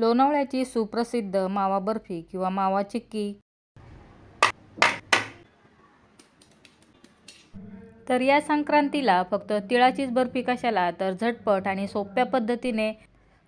लोणावळ्याची सुप्रसिद्ध मावा बर्फी किंवा मावा चिक्की. तर या संक्रांतीला फक्त तिळाचीच बर्फी कशाला तर झटपट आणि सोप्या पद्धतीने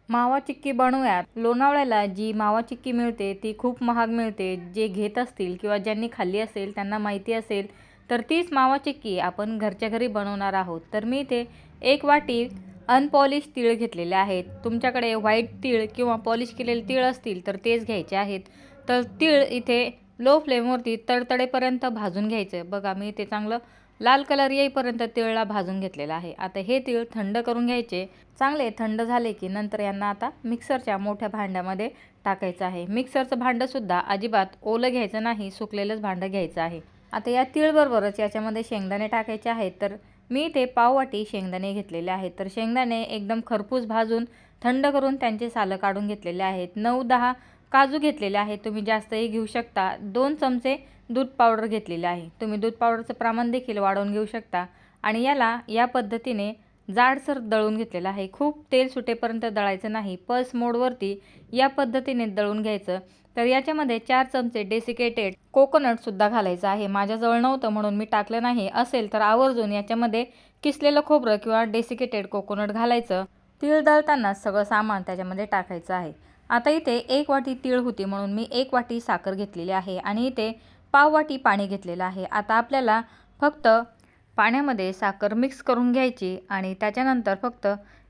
मावा चिक्की बनवूयात. लोणावळ्याला जी मावा चिक्की मिळते ती खूप महाग मिळते. जे घेत असतील किंवा ज्यांनी खाल्ली असेल त्यांना माहिती असेल तर तीच मावा चिक्की आपण घरच्या घरी बनवणार आहोत. तर मी इथे एक वाटी अनपॉलिश तीळ घेतलेले आहेत. तुमच्याकडे व्हाईट तीळ किंवा पॉलिश केलेले तीळ असतील तर तेच घ्यायचे आहेत. तर तीळ इथे लो फ्लेमवरती तडतडेपर्यंत भाजून घ्यायचं. बघा मी ते चांगलं लाल कलर येईपर्यंत तिळला भाजून घेतलेला आहे. आता हे तीळ थंड करून घ्यायचे. चांगले थंड झाले की नंतर यांना आता मिक्सरच्या मोठ्या भांड्यामध्ये टाकायचं आहे. मिक्सरचं भांडंसुद्धा अजिबात ओलं घ्यायचं नाही सुकलेलंच भांडं घ्यायचं आहे. आता या तीळबरोबरच याच्यामध्ये शेंगदाणे टाकायचे आहेत. तर मी ते पाववाटी शेंगदाणे घेतलेले आहेत. तर शेंगदाणे एकदम खरपूस भाजून थंड करून त्यांचे सालं काढून घेतलेले आहेत. नऊ दहा काजू घेतलेले आहेत. तुम्ही जास्तही घेऊ शकता. दोन चमचे दूध पावडर घेतलेले आहे. तुम्ही दूध पावडरचं प्रमाण देखील वाढवून घेऊ शकता. आणि याला या पद्धतीने जाडसर दळून घेतलेलं आहे. खूप तेल सुटेपर्यंत दळायचं नाही. पल्स मोडवरती या पद्धतीने दळून घ्यायचं. तर याच्यामध्ये चार चमचे डेसिकेटेड कोकोनटसुद्धा घालायचं आहे. माझ्याजवळ नव्हतं म्हणून मी टाकलं नाही. असेल तर आवर्जून याच्यामध्ये किसलेलं खोबरं किंवा डेसिकेटेड कोकोनट घालायचं. तीळ दळताना सगळं सामान त्याच्यामध्ये टाकायचं आहे. आता इथे एक वाटी तीळ होती म्हणून मी एक वाटी साखर घेतलेली आहे आणि इथे पाव वाटी पाणी घेतलेलं आहे. आता आपल्याला फक्त पाण्यामध्ये साखर मिक्स करून घ्यायची आणि त्याच्यानंतर फक्त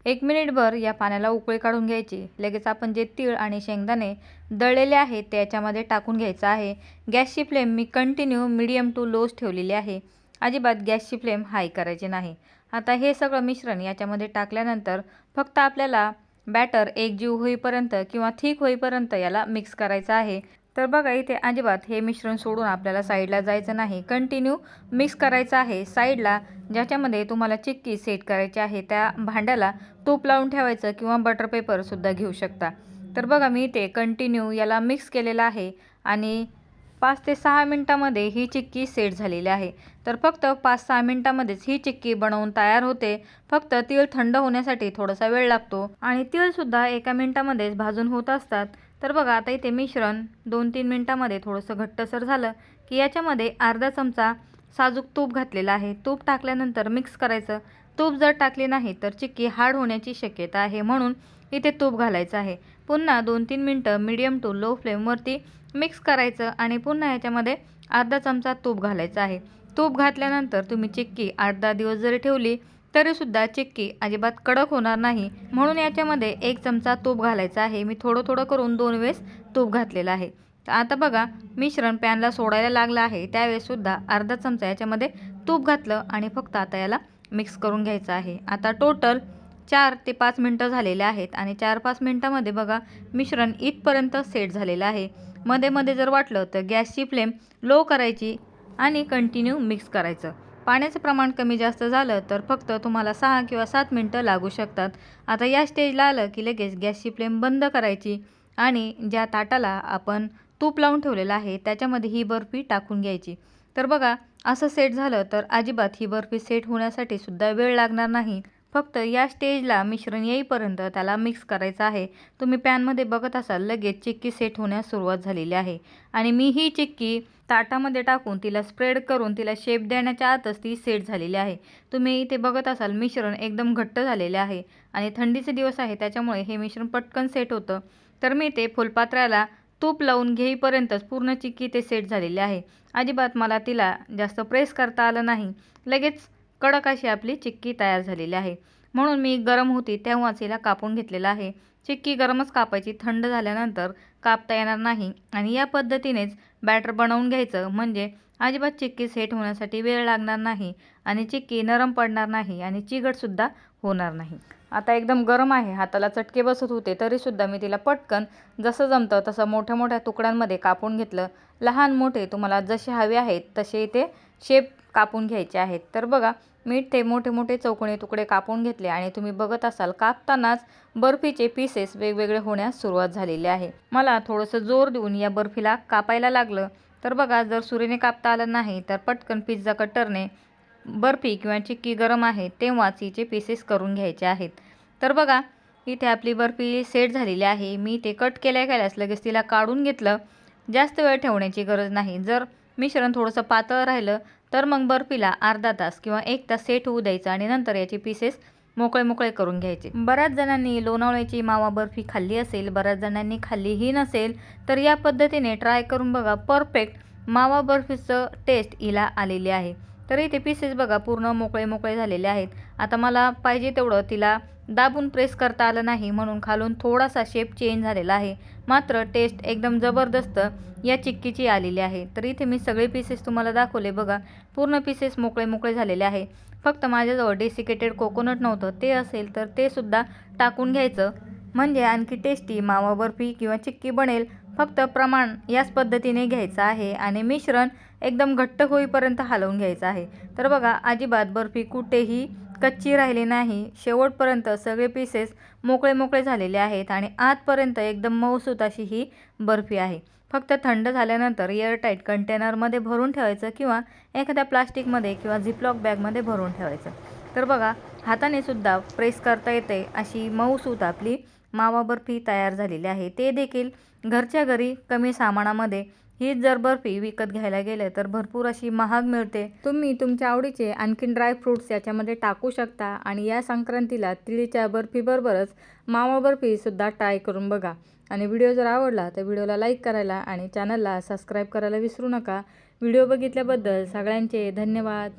एक मिनिटभर या पाण्याला उकळी काढून घ्यायची. लगेच आपण जे तीळ आणि शेंगदाणे दळलेले आहेत ते याच्यामध्ये टाकून घ्यायचं आहे. गॅसची फ्लेम मी कंटिन्यू मिडियम टू लोज ठेवलेली आहे. अजिबात गॅसची फ्लेम हाय करायची नाही. आता हे सगळं मिश्रण याच्यामध्ये टाकल्यानंतर फक्त आपल्याला बॅटर एकजीव होईपर्यंत किंवा थिक होईपर्यंत याला मिक्स करायचं आहे. तर बघा इथे अजिबात हे मिश्रण सोडून आपल्याला साईडला जायचं नाही. कंटिन्यू मिक्स करायचं आहे. साईडला ज्याच्यामध्ये तुम्हाला चिक्की सेट करायची आहे त्या भांड्याला तूप लावून ठेवायचं किंवा बटर पेपरसुद्धा घेऊ शकता. तर बघा मी इथे कंटिन्यू याला मिक्स केलेलं आहे आणि पाच ते सहा मिनटामध्ये ही चिक्की सेट झालेली आहे. तर फक्त पाच सहा मिनटामध्येच ही चिक्की बनवून तयार होते. फक्त तीळ थंड होण्यासाठी थोडासा वेळ लागतो आणि तीळसुद्धा एका मिनटामध्येच भाजून होत असतात. तर बघा आता इथे मिश्रण दोन तीन मिनटामध्ये थोडंसं घट्टसर झालं की याच्यामध्ये अर्धा चमचा साजूक तूप घातलेला आहे. तूप टाकल्यानंतर मिक्स करायचं. तूप जर टाकले नाही तर चिक्की हार्ड होण्याची शक्यता आहे म्हणून इथे तूप घालायचं आहे. पुन्हा दोन तीन मिनटं मिडियम टू लो फ्लेमवरती मिक्स करायचं आणि पुन्हा याच्यामध्ये अर्धा चमचा तूप घालायचं आहे. तूप घातल्यानंतर तुम्ही चिक्की आठ दहा दिवस जरी ठेवली तरीसुद्धा चिक्की अजिबात कडक होणार नाही. म्हणून याच्यामध्ये एक चमचा तूप घालायचा आहे. मी थोडं थोडं करून दोन वेळेस तूप घातलेलं आहे. तर आता बघा मिश्रण पॅनला सोडायला लागलं आहे. त्यावेळेससुद्धा अर्धा चमचा याच्यामध्ये तूप घातलं आणि फक्त आता याला मिक्स करून घ्यायचं आहे. आता टोटल चार ते पाच मिनटं झालेले आहेत आणि चार पाच मिनटामध्ये बघा मिश्रण इथपर्यंत सेट झालेलं आहे. मध्ये मध्ये जर वाटलं तर गॅसची फ्लेम लो करायची आणि कंटिन्यू मिक्स करायचं. पाण्याचं प्रमाण कमी जास्त झालं तर फक्त तुम्हाला सहा किंवा सात मिनटं लागू शकतात. आता या स्टेजला आलं की लगेच गॅसची फ्लेम बंद करायची आणि ज्या ताटाला आपण तूप लावून ठेवलेलं आहे त्याच्यामध्ये ही बर्फी टाकून घ्यायची. तर बघा असं सेट झालं तर अजिबात ही बर्फी सेट होण्यासाठी सुद्धा वेळ लागणार नाही. फक्त या स्टेजला मिश्रण येईपर्यंत त्याला मिक्स करायचं आहे. तुम्ही पॅनमध्ये बघत असाल लगेच चिक्की सेट होण्यास सुरुवात झालेली आहे. आणि मी ही चिक्की ताटामध्ये टाकून तिला स्प्रेड करून तिला शेप देण्याच्या आतच ती सेट झालेली आहे. तुम्ही इथे बघत असाल मिश्रण एकदम घट्ट झालेले आहे. आणि थंडीचे दिवस आहे त्याच्यामुळे हे मिश्रण पटकन सेट होतं. तर मी ते फुलपात्र्याला तूप लावून घेईपर्यंतच पूर्ण चिक्की ते सेट झालेली आहे. अजिबात मला तिला जास्त प्रेस करता आलं नाही. लगेच कडक अशी आपली चिक्की तयार झालेली आहे. म्हणून मी गरम होती तेव्हाच हिला कापून घेतलेलं आहे. चिक्की गरमच कापायची थंड झाल्यानंतर कापता येणार नाही आणि या पद्धतीनेच बॅटर बनवून घ्यायचं म्हणजे अजिबात चिक्की सेट होण्यासाठी वेळ लागणार नाही आणि चिक्की नरम पडणार नाही आणि चिगटसुद्धा होणार नाही. आता एकदम गरम आहे हाताला चटके बसत होते तरीसुद्धा मी तिला पटकन जसं जमतं तसं मोठ्या मोठ्या तुकड्यांमध्ये कापून घेतलं. लहान मोठे तुम्हाला जसे हवे आहेत तसे इथे शेप कापून घ्यायचे आहेत. तर बघा मी ते मोठे मोठे चौकोनी तुकडे कापून घेतले आणि तुम्ही बघत असाल कापतानाच बर्फीचे पीसेस वेगवेगळे होण्यास सुरुवात झालेली आहे. मला थोडंसं जोर देऊन या बर्फीला कापायला लागलं. तर बघा जर सुरीने कापता आलं नाही तर पटकन पिझ्झा कटरने बर्फी किंवा चिक्की गरम आहे तेव्हाच हिचे पीसेस करून घ्यायचे आहेत. तर बघा इथे आपली बर्फी सेट झालेली आहे. मी ते कट केल्या केल्यास लगेच तिला काढून घेतलं. जास्त वेळ ठेवण्याची गरज नाही. जर मिश्रण थोडंसं पातळ राहिलं तर मग बर्फीला अर्धा तास किंवा एक तास सेट होऊ द्यायचं आणि नंतर याचे पीसेस मोकळे मोकळे करून घ्यायचे. बऱ्याच जणांनी लोणावळ्याची मावा बर्फी खाल्ली असेल बऱ्याच जणांनी खाल्लीही नसेल तर या पद्धतीने ट्राय करून बघा परफेक्ट मावा बर्फीचं टेस्ट हिला आलेली आहे. तर इथे पीसेस बघा पूर्ण मोकळे मोकळे झालेले आहेत. आता मला पाहिजे तेवढं तिला दाबून प्रेस करता आलं नाही म्हणून खालून थोडासा शेप चेंज झालेला आहे. मात्र टेस्ट एकदम जबरदस्त या चिक्कीची आलेली आहे. तर इथे मी सगळे पीसेस तुम्हाला दाखवले बघा. पूर्ण पीसेस मोकळे मोकळे झालेले आहे. फक्त माझ्याजवळ डेसिकेटेड कोकोनट नव्हतं. ते असेल तर ते सुद्धा टाकून घ्यायचं. म्हणजे आणखी टेस्टी मावा बर्फी किंवा चिक्की बनेल. फक्त प्रमाण याच पद्धतीने घ्यायचं आहे. आणि मिश्रण एकदम घट्ट होईपर्यंत हलवून घ्यायचं आहे. तर बघा अजिबात बर्फी कुठेही कच्ची राहिली नाही. शेवटपर्यंत सगळे पीसेस मोकळे मोकळे झालेले आहेत आणि आतपर्यंत एकदम मऊसूत अशी ही बर्फी आहे. फक्त थंड झाल्यानंतर एअरटाईट कंटेनरमध्ये भरून ठेवायचं किंवा एखाद्या प्लास्टिकमध्ये किंवा झिपलॉक बॅगमध्ये भरून ठेवायचं. तर बघा हाताने सुद्धा प्रेस करता येते अशी मऊसूत आपली मावा बर्फी तयार झालेली आहे. ते देखील घरच्या घरी कमी सामानामध्ये हीच जर बर्फी विकत घ्यायला गेले तर भरपूर अशी महाग मिळते. तुम्ही तुमच्या आवडीचे आणखीन ड्रायफ्रूट्स याच्यामध्ये टाकू शकता आणि या संक्रांतीला तिळीच्या बर्फीबरोबरच मावा बर्फीसुद्धा ट्राय करून बघा. आणि व्हिडिओ जर आवडला तर व्हिडिओला लाईक करायला आणि चॅनलला सबस्क्राईब करायला विसरू नका. व्हिडिओ बघितल्याबद्दल सगळ्यांचे धन्यवाद.